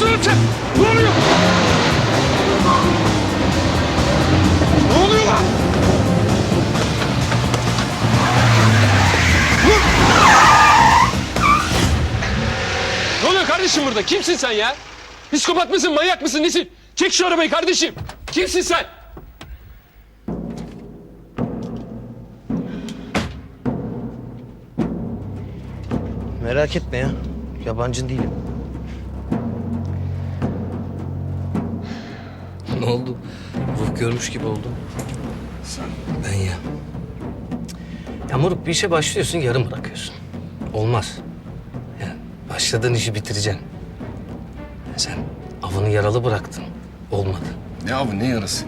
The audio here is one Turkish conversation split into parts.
Sen. Ne oluyor? Ne oluyor lan? Ne oluyor kardeşim burada? Kimsin sen ya? Psikopat mısın, manyak mısın, nesin? Çek şu arabayı kardeşim. Kimsin sen? Merak etme ya. Yabancın değilim. Ne oldu? Ruh görmüş gibi oldum. Sen. Ben ya. Ya moruk bir işe başlıyorsun yarım bırakıyorsun. Olmaz. Ya başladığın işi bitireceksin. Ya sen avını yaralı bıraktın. Olmadı. Ne abi ne yarası?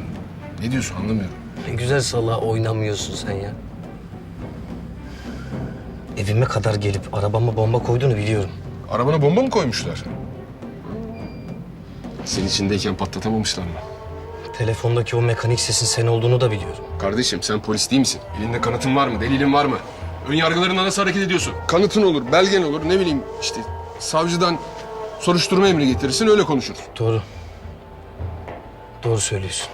Ne diyorsun anlamıyorum. Ne güzel salağa oynamıyorsun sen ya. Evime kadar gelip arabama bomba koyduğunu biliyorum. Arabana bomba mı koymuşlar? Senin içindeyken patlatamamışlar mı? Telefondaki o mekanik sesin sen olduğunu da biliyorum. Kardeşim sen polis değil misin? Elinde kanıtın var mı? Delilin var mı? Ön yargılarına nasıl hareket ediyorsun? Kanıtın olur, belgen olur, ne bileyim işte savcıdan soruşturma emri getirirsin öyle konuşur. Doğru. Doğru söylüyorsun.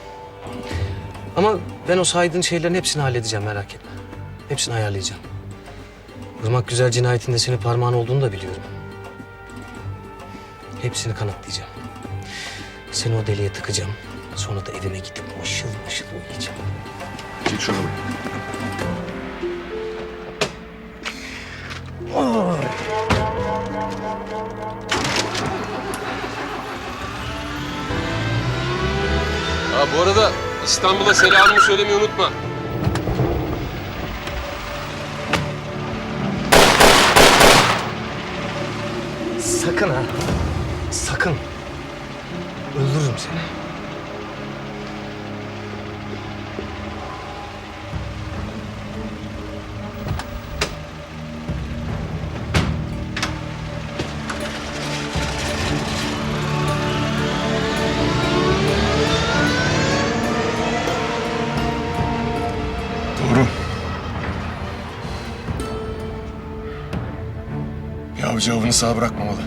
Ama ben o saydığın şeylerin hepsini halledeceğim merak etme. Hepsini ayarlayacağım. Irmak Güzel cinayetinde senin parmağın olduğunu da biliyorum. Hepsini kanıtlayacağım. Seni o deliğe tıkacağım. Sonra da evime gidip mışıl mışıl uyuyacağım. Çek şu arabayı. Ha bu arada İstanbul'a selamımı söylemeyi unutma. Sakın ha. Sakın. Öldürürüm seni. Avcı avını sağ bırakmamalı.